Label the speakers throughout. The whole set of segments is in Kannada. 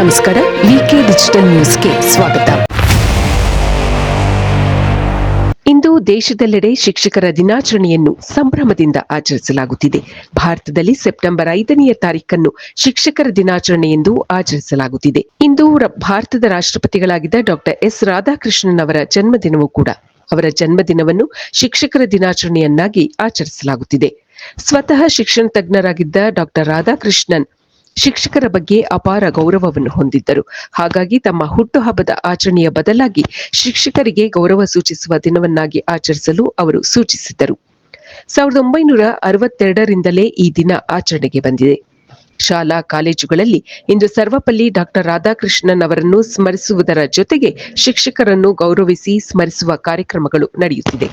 Speaker 1: ನಮಸ್ಕಾರ ವಿಕೆ ಡಿಜಿಟಲ್ ನ್ಯೂಸ್ಗೆ ಸ್ವಾಗತ. ಇಂದು ದೇಶದೆಲ್ಲೆಡೆ ಶಿಕ್ಷಕರ ದಿನಾಚರಣೆಯನ್ನು ಸಂಭ್ರಮದಿಂದ ಆಚರಿಸಲಾಗುತ್ತಿದೆ. ಭಾರತದಲ್ಲಿ ಸೆಪ್ಟೆಂಬರ್ ಐದನೆಯ ತಾರೀಖನ್ನು ಶಿಕ್ಷಕರ ದಿನಾಚರಣೆ ಎಂದು ಆಚರಿಸಲಾಗುತ್ತಿದೆ. ಇಂದು ಭಾರತದ ರಾಷ್ಟ್ರಪತಿಗಳಾಗಿದ್ದ ಡಾಕ್ಟರ್ ಎಸ್. ರಾಧಾಕೃಷ್ಣನ್ ಅವರ ಜನ್ಮದಿನವೂ ಕೂಡ. ಅವರ ಜನ್ಮದಿನವನ್ನು ಶಿಕ್ಷಕರ ದಿನಾಚರಣೆಯನ್ನಾಗಿ ಆಚರಿಸಲಾಗುತ್ತಿದೆ. ಸ್ವತಃ ಶಿಕ್ಷಣ ತಜ್ಞರಾಗಿದ್ದ ಡಾಕ್ಟರ್ ರಾಧಾಕೃಷ್ಣನ್ ಶಿಕ್ಷಕರ ಬಗ್ಗೆ ಅಪಾರ ಗೌರವವನ್ನು ಹೊಂದಿದ್ದರು. ಹಾಗಾಗಿ ತಮ್ಮ ಹುಟ್ಟುಹಬ್ಬದ ಆಚರಣೆಯ ಬದಲಾಗಿ ಶಿಕ್ಷಕರಿಗೆ ಗೌರವ ಸೂಚಿಸುವ ದಿನವನ್ನಾಗಿ ಆಚರಿಸಲು ಅವರು ಸೂಚಿಸಿದ್ದರು. ಸಾವಿರದ ಒಂಬೈನೂರ ಅರವತ್ತೆರಡರಿಂದಲೇ ಈ ದಿನ ಆಚರಣೆಗೆ ಬಂದಿದೆ. ಶಾಲಾ, ಕಾಲೇಜುಗಳಲ್ಲಿ ಇಂದು ಸರ್ವಪಲ್ಲಿ ಡಾಕ್ಟರ್ ರಾಧಾಕೃಷ್ಣನ್ ಅವರನ್ನು ಸ್ಮರಿಸುವುದರ ಜೊತೆಗೆ ಶಿಕ್ಷಕರನ್ನು ಗೌರವಿಸಿ ಸ್ಮರಿಸುವ ಕಾರ್ಯಕ್ರಮಗಳು ನಡೆಯುತ್ತಿದೆ.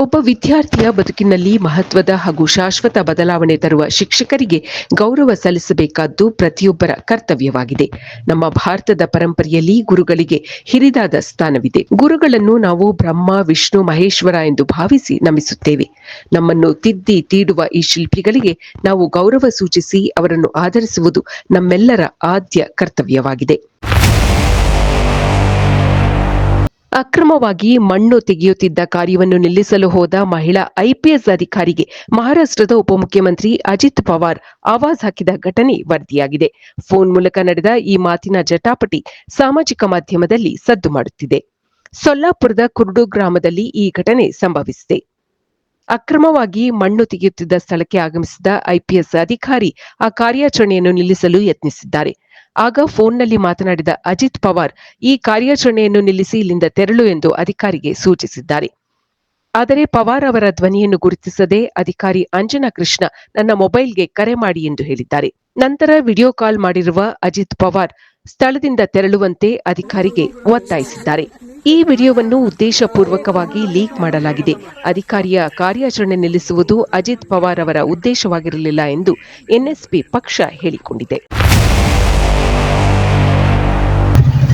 Speaker 1: ಒಬ್ಬ ವಿದ್ಯಾರ್ಥಿಯ ಬದುಕಿನಲ್ಲಿ ಮಹತ್ವದ ಹಾಗೂ ಶಾಶ್ವತ ಬದಲಾವಣೆ ತರುವ ಶಿಕ್ಷಕರಿಗೆ ಗೌರವ ಸಲ್ಲಿಸಬೇಕಾದ್ದು ಪ್ರತಿಯೊಬ್ಬರ ಕರ್ತವ್ಯವಾಗಿದೆ. ನಮ್ಮ ಭಾರತದ ಪರಂಪರೆಯಲ್ಲಿ ಗುರುಗಳಿಗೆ ಹಿರಿದಾದ ಸ್ಥಾನವಿದೆ. ಗುರುಗಳನ್ನು ನಾವು ಬ್ರಹ್ಮ, ವಿಷ್ಣು, ಮಹೇಶ್ವರ ಎಂದು ಭಾವಿಸಿ ನಮಿಸುತ್ತೇವೆ. ನಮ್ಮನ್ನು ತಿದ್ದಿ ತೀಡುವ ಈ ಶಿಲ್ಪಿಗಳಿಗೆ ನಾವು ಗೌರವ ಸೂಚಿಸಿ ಅವರನ್ನು ಆಧರಿಸುವುದು ನಮ್ಮೆಲ್ಲರ ಆದ್ಯ ಕರ್ತವ್ಯವಾಗಿದೆ. ಅಕ್ರಮವಾಗಿ ಮಣ್ಣು ತೆಗೆಯುತ್ತಿದ್ದ ಕಾರ್ಯವನ್ನು ನಿಲ್ಲಿಸಲು ಹೋದ ಮಹಿಳಾ ಐಪಿಎಸ್ ಅಧಿಕಾರಿಗೆ ಮಹಾರಾಷ್ಟ್ರದ ಉಪಮುಖ್ಯಮಂತ್ರಿ ಅಜಿತ್ ಪವಾರ್ ಆವಾಜ್ ಹಾಕಿದ ಘಟನೆ ವರದಿಯಾಗಿದೆ. ಫೋನ್ ಮೂಲಕ ನಡೆದ ಈ ಮಾತಿನ ಜಟಾಪಟಿ ಸಾಮಾಜಿಕ ಮಾಧ್ಯಮದಲ್ಲಿ ಸದ್ದು ಮಾಡುತ್ತಿದೆ. ಸೊಲ್ಲಾಪುರದ ಕುರುಡು ಗ್ರಾಮದಲ್ಲಿ ಈ ಘಟನೆ ಸಂಭವಿಸಿದೆ. ಅಕ್ರಮವಾಗಿ ಮಣ್ಣು ತೆಗೆಯುತ್ತಿದ್ದ ಸ್ಥಳಕ್ಕೆ ಆಗಮಿಸಿದ ಐಪಿಎಸ್ ಅಧಿಕಾರಿ ಆ ಕಾರ್ಯಾಚರಣೆಯನ್ನು ನಿಲ್ಲಿಸಲು ಯತ್ನಿಸಿದ್ದಾರೆ. ಆಗ ಫೋನ್ನಲ್ಲಿ ಮಾತನಾಡಿದ ಅಜಿತ್ ಪವಾರ್, ಈ ಕಾರ್ಯಾಚರಣೆಯನ್ನು ನಿಲ್ಲಿಸಿ ಇಲ್ಲಿಂದ ತೆರಳು ಎಂದು ಅಧಿಕಾರಿಗೆ ಸೂಚಿಸಿದ್ದಾರೆ. ಆದರೆ ಪವಾರ್ ಅವರ ಧ್ವನಿಯನ್ನು ಗುರುತಿಸದೆ ಅಧಿಕಾರಿ ಅಂಜನಾ ಕೃಷ್ಣ ನನ್ನ ಮೊಬೈಲ್ಗೆ ಕರೆ ಮಾಡಿ ಎಂದು ಹೇಳಿದ್ದಾರೆ. ನಂತರ ವಿಡಿಯೋ ಕಾಲ್ ಮಾಡಿರುವ ಅಜಿತ್ ಪವಾರ್ ಸ್ಥಳದಿಂದ ತೆರಳುವಂತೆ ಅಧಿಕಾರಿಗೆ ಒತ್ತಾಯಿಸಿದ್ದಾರೆ. ಈ ವಿಡಿಯೋವನ್ನು ಉದ್ದೇಶಪೂರ್ವಕವಾಗಿ ಲೀಕ್ ಮಾಡಲಾಗಿದೆ. ಅಧಿಕಾರಿಯ ಕಾರ್ಯಾಚರಣೆ ನಿಲ್ಲಿಸುವುದು ಅಜಿತ್ ಪವಾರ್ ಅವರ ಉದ್ದೇಶವಾಗಿರಲಿಲ್ಲ ಎಂದು ಎನ್ಎಸ್ಪಿ ಪಕ್ಷ ಹೇಳಿಕೊಂಡಿದೆ.